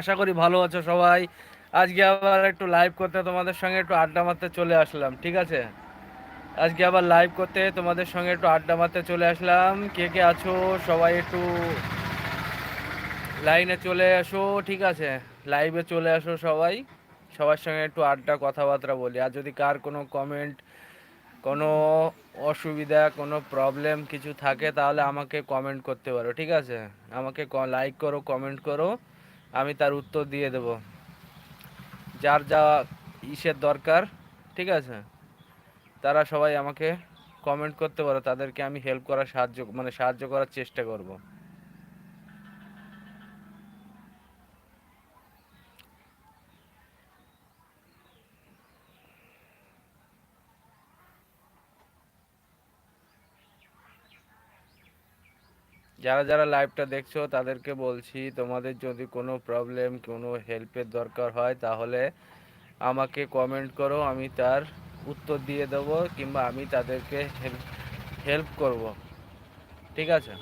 আশা করি ভালো আছো সবাই। আজকে আবার একটু লাইভ করতে তোমাদের সঙ্গে একটু আড্ডা মারতে চলে আসলাম, ঠিক আছে? আজকে আবার লাইভ করতে তোমাদের সঙ্গে একটু আড্ডা মারতে চলে আসলাম। কে কে আছো? সবাই একটু লাইনে চলে আসো, ঠিক আছে? লাইভে চলে আসো সবাই। সবার সঙ্গে একটু আড্ডা কথাবার্তা বলি। আর যদি কার কোনো কমেন্ট কোনো অসুবিধা, কোনো প্রবলেম কিছু থাকে, তাহলে আমাকে কমেন্ট করতে পারো, ঠিক আছে? আমাকে লাইক করো কমেন্ট করো। আমি তার উত্তর দিয়ে দেব। যার যা ইসের দরকার, ঠিক আছে? তারা সবাই আমাকে কমেন্ট করতে পারো, তাদেরকে আমি হেল্প করার সাহায্য মানে সাহায্য করার চেষ্টা করব। যারা যারা লাইভটা দেখছ, তাদেরকে বলছি, তোমাদের যদি কোনো প্রবলেম কোনো হেল্পের দরকার হয়, তাহলে আমাকে কমেন্ট করো, আমি তার উত্তর দিয়ে দেবো, কিংবা আমি তাদেরকে হেল্প করব। ঠিক আছে?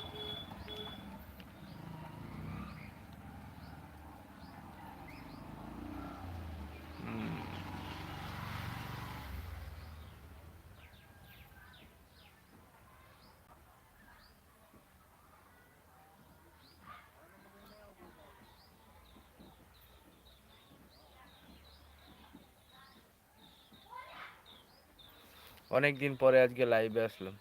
অনেক দিন পরে আজকে লাইভে আসলাম।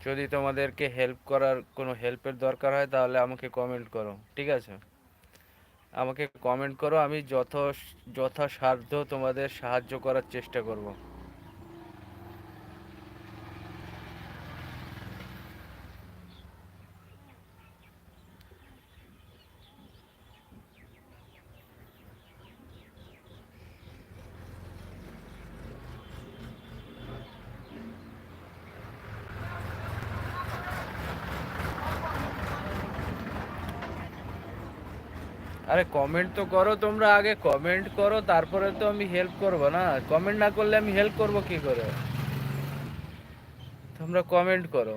যদি তোমাদেরকে হেল্প করার কোনো হেল্পের দরকার হয়, তাহলে আমাকে কমেন্ট করো, ঠিক আছে? আমাকে কমেন্ট করো আমি যথ যথাসাধ্য তোমাদের সাহায্য করার চেষ্টা করব। আরে কমেন্ট তো করো তোমরা আগে কমেন্ট করো, তারপরে তো আমি হেল্প করব না। কমেন্ট না করলে আমি হেল্প করব কি করে? তোমরা কমেন্ট করো।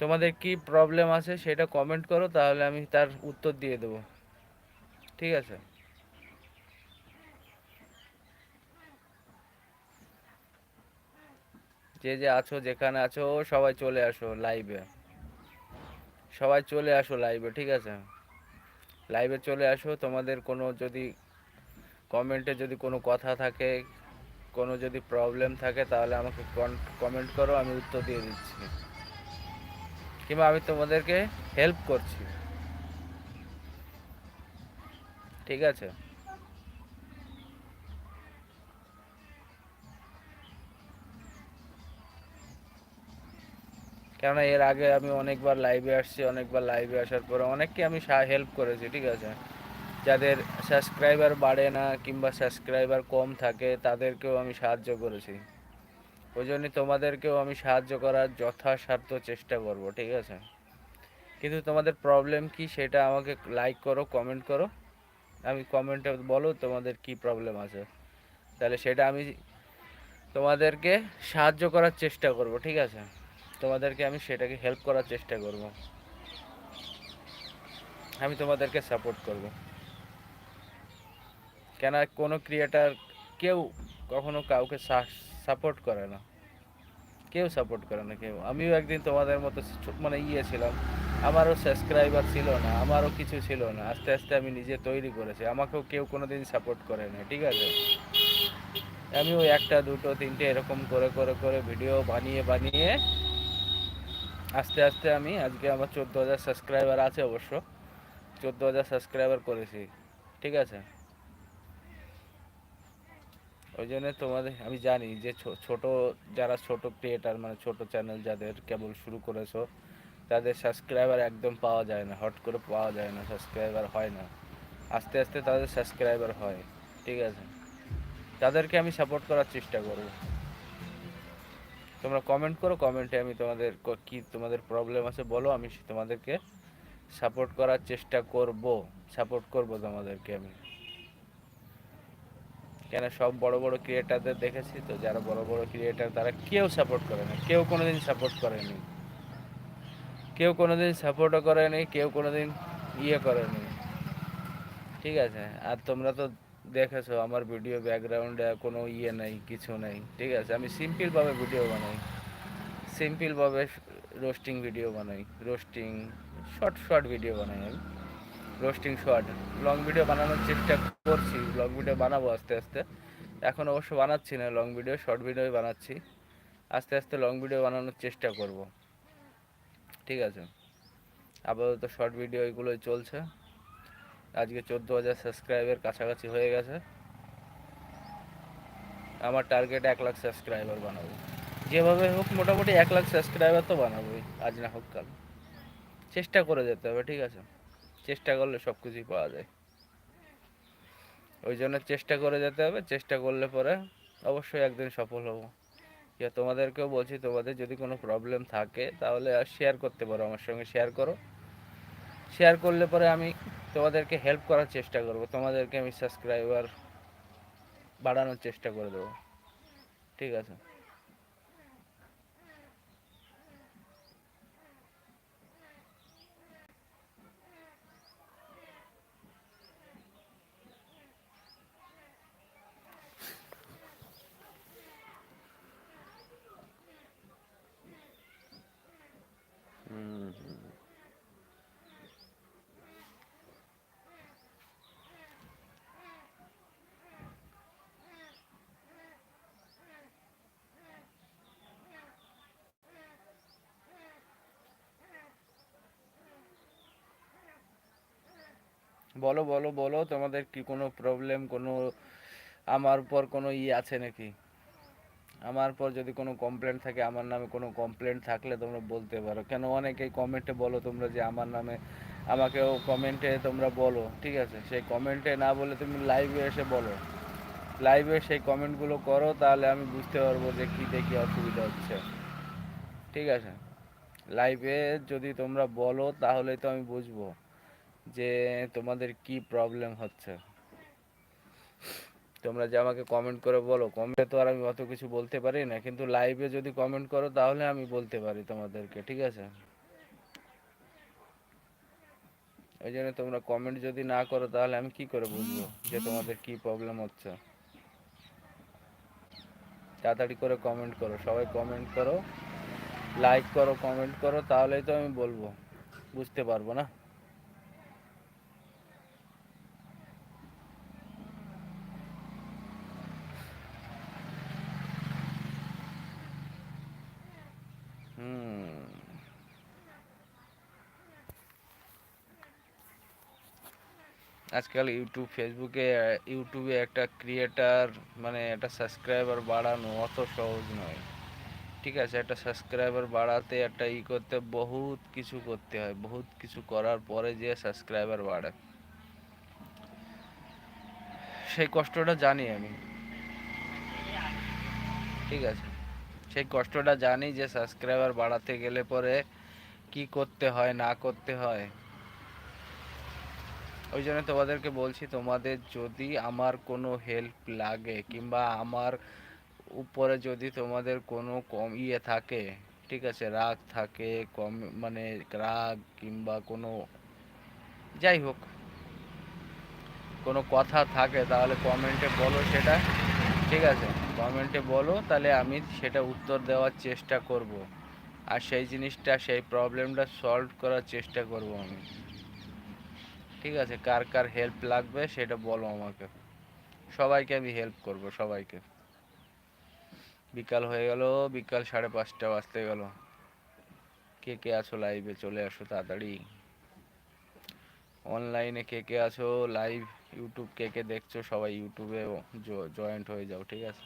তোমাদের কি প্রবলেম আছে সেটা কমেন্ট করো, তাহলে আমি তার উত্তর দিয়ে দেবো। ঠিক আছে? যে যে আছো, যেখানে আছো, সবাই চলে আসো লাইভে সবাই চলে আসো লাইভে ঠিক আছে? লাইভে চলে আসো। তোমাদের কোনো যদি কমেন্টে যদি কোনো কথা থাকে, কোনো যদি প্রবলেম থাকে, তাহলে আমাকে কমেন্ট করো, আমি উত্তর দিয়ে দিচ্ছি। কিংবা আমি তোমাদেরকে হেল্প করছি। ঠিক আছে? কেননা এর আগে আমি অনেকবার লাইভে আসছি, অনেকবার লাইভে আসার পরে অনেককে আমি হেল্প করেছি, ঠিক আছে? যাদের সাবস্ক্রাইবার বাড়ে না কিংবা সাবস্ক্রাইবার কম থাকে, তাদেরকেও আমি সাহায্য করেছি। ওই জন্য তোমাদেরকেও আমি সাহায্য করার যথাসাধ্য চেষ্টা করব, ঠিক আছে? কিন্তু তোমাদের প্রবলেম কি সেটা আমাকে লাইক করো কমেন্ট করো। আমি কমেন্টে বলো তোমাদের কি প্রবলেম আছে। তাহলে সেটা আমি তোমাদেরকে সাহায্য করার চেষ্টা করব, ঠিক আছে? তোমাদেরকে আমি সেটাকে হেল্প করার চেষ্টা করব। আমি তোমাদেরকে সাপোর্ট করব। কেন কোনো ক্রিয়েটার কেউ কখনো কাউকে সাপোর্ট করে না। কেউ সাপোর্ট করে না কেউ। আমিও একদিন তোমাদের মতো মানে ইয়ে ছিলাম। আমারও সাবস্ক্রাইবার ছিল না, আমারও কিছু ছিল না। আস্তে আস্তে আমি নিজে তৈরি করেছি। আমাকেও কেউ কোনো দিন সাপোর্ট করে না ঠিক আছে? আমিও একটা, দুটো, তিনটে এরকম করে করে করে ভিডিও বানিয়ে বানিয়ে আস্তে আস্তে আমি আজকে আমার চোদ্দ হাজার সাবস্ক্রাইবার আছে অবশ্য। চোদ্দ হাজার সাবস্ক্রাইবার করেছি, ঠিক আছে? ওই জন্য তোমাদের, আমি জানি যে ছোট, যারা ছোট ক্রিয়েটার মানে ছোট চ্যানেল যাদের কেবল শুরু করেছ, তাদের সাবস্ক্রাইবার একদম পাওয়া যায় না, হট করে পাওয়া যায় না সাবস্ক্রাইবার হয় না। আস্তে আস্তে তাদের সাবস্ক্রাইবার হয়, ঠিক আছে? তাদেরকে আমি সাপোর্ট করার চেষ্টা করব। তোমরা কমেন্ট করো কমেন্টে আমি তোমাদের ক- তোমাদের প্রবলেম আছে বলো, আমি তোমাদেরকে সাপোর্ট করার চেষ্টা করব সাপোর্ট করব তোমাদেরকে আমি। কেন সব বড় বড় ক্রিয়েটারদের দেখেছি তো, যারা বড় বড় ক্রিয়েটার তারা কেউ সাপোর্ট করে না, কেউ কোনোদিন সাপোর্ট করেনি। কেউ কোনোদিন সাপোর্টও করেনি, কেউ কোনোদিন ইয়ে করেনি। ঠিক আছে, আর তোমরা তো দেখেছ, আমার ভিডিও ব্যাকগ্রাউন্ডে কোনো ইয়ে নেই, কিছু নেই, ঠিক আছে? আমি সিম্পলভাবে ভিডিও বানাই। সিম্পলভাবে রোস্টিং ভিডিও বানাই। রোস্টিং শর্ট শর্ট ভিডিও বানাই আমি। রোস্টিং শর্ট লং ভিডিও বানানোর চেষ্টা করছি লং ভিডিও বানাবো আস্তে আস্তে। এখন অবশ্য বানাচ্ছি না লং ভিডিও শর্ট ভিডিও বানাচ্ছি। আস্তে আস্তে লং ভিডিও বানানোর চেষ্টা করব। ঠিক আছে? আপাতত শর্ট ভিডিও এগুলোই চলছে। আজকে চোদ্দ হাজার সাবস্ক্রাইবের কাছাকাছি হয়ে গেছে। আমার টার্গেট এক লাখ সাবস্ক্রাইবার বানাবো। যেভাবে হোক, মোটামুটি এক লাখ সাবস্ক্রাইবার তো বানাবোই, আজ না হোক কাল। চেষ্টা করে যেতে হবে, ঠিক আছে? চেষ্টা করলে সব কিছুই পাওয়া যায়। ওই জন্য চেষ্টা করে যেতে হবে, চেষ্টা করলে পরে অবশ্যই একদিন সফল হব। ইয়া, তোমাদেরকেও বলছি, তোমাদের যদি কোনো প্রবলেম থাকে, তাহলে শেয়ার করতে পারো, আমার সঙ্গে শেয়ার করো। শেয়ার করলে পরে আমি তোমাদেরকে হেল্প করার চেষ্টা করব। তোমাদেরকে আমি সাবস্ক্রাইবার বাড়ানোর চেষ্টা করে দেবো। ঠিক আছে? বলো বলো বলো, তোমাদের কি কোনো প্রবলেম কোনো আমার উপর কোনো ই আছে নাকি? আমার পর যদি কোনো কমপ্লেন থাকে, আমার নামে কোনো কমপ্লেন থাকলে তোমরা বলতে পারো। কেন অনেকেই কমেন্টে বলো তোমরা যে আমার নামে, আমাকেও কমেন্টে তোমরা বলো, ঠিক আছে? সেই কমেন্টে না বলে তুমি লাইভে এসে বলো। লাইভে সেই কমেন্টগুলো করো, তাহলে আমি বুঝতে পারব যে কী দেখি অসুবিধা হচ্ছে। ঠিক আছে? লাইভে যদি তোমরা বলো তাহলে তো আমি বুঝব। যে তোমাদের কি প্রবলেম হচ্ছে? তোমরা যে আমাকে কমেন্ট করে বলো কমেন্টে তো আর আমি অত কিছু বলতে পারি না, কিন্তু লাইভে যদি কমেন্ট করো তাহলে আমি বলতে পারি তোমাদেরকে, ঠিক আছে? ওই জন্য তোমরা কমেন্ট যদি না করো তাহলে আমি কি করে বুঝব যে তোমাদের কি প্রবলেম হচ্ছে? তাড়াতাড়ি করে কমেন্ট করো, সবাই কমেন্ট করো লাইক করো কমেন্ট করো, তাহলেই তো আমি বলব, বুঝতে পারব না? আজকাল ইউটিউব, ফেসবুকে, ইউটিউবে একটা ক্রিয়েটার মানে একটা সাবস্ক্রাইবার বাড়ানো অত সহজ নয়। ঠিক আছে, একটা সাবস্ক্রাইবার বাড়াতে একটা ই করতে, বহুত কিছু করতে হয়। বহুত কিছু করার পরে যে সাবস্ক্রাইবার বাড়ে। সেই কষ্টটা জানি আমি। ঠিক আছে। সেই কষ্টটা জানি যে সাবস্ক্রাইবার বাড়াতে গেলে পরে কি করতে হয়, না করতে হয়। ওই জন্য তোমাদেরকে বলছি, তোমাদের যদি আমার কোনো হেল্প লাগে কিংবা আমার উপরে যদি তোমাদের কোনো কম ইয়ে থাকে, ঠিক আছে, রাগ থাকে, কম মানে রাগ কিংবা কোনো যাই হোক, কোনো কথা থাকে, তাহলে কমেন্টে বলো সেটা, ঠিক আছে? কমেন্টে বলো, তাহলে আমি সেটা উত্তর দেওয়ার চেষ্টা করব। আর সেই জিনিসটা, সেই প্রবলেমটা সলভ করার চেষ্টা করব আমি। ঠিক আছে, কার কার হেল্প লাগবে সেটা বলো আমাকে। সবাইকে আমি হেল্প করব, সবাইকে। বিকাল হয়ে গেল, বিকাল সাড়ে পাঁচটা বাজতে গেল। কে কে আছো লাইভে চলে আসো তাড়াতাড়ি। অনলাইনে কে কে আছো? লাইভ ইউটিউব কে কে দেখছ? সবাই ইউটিউবে জয়েন্ট হয়ে যাও, ঠিক আছে?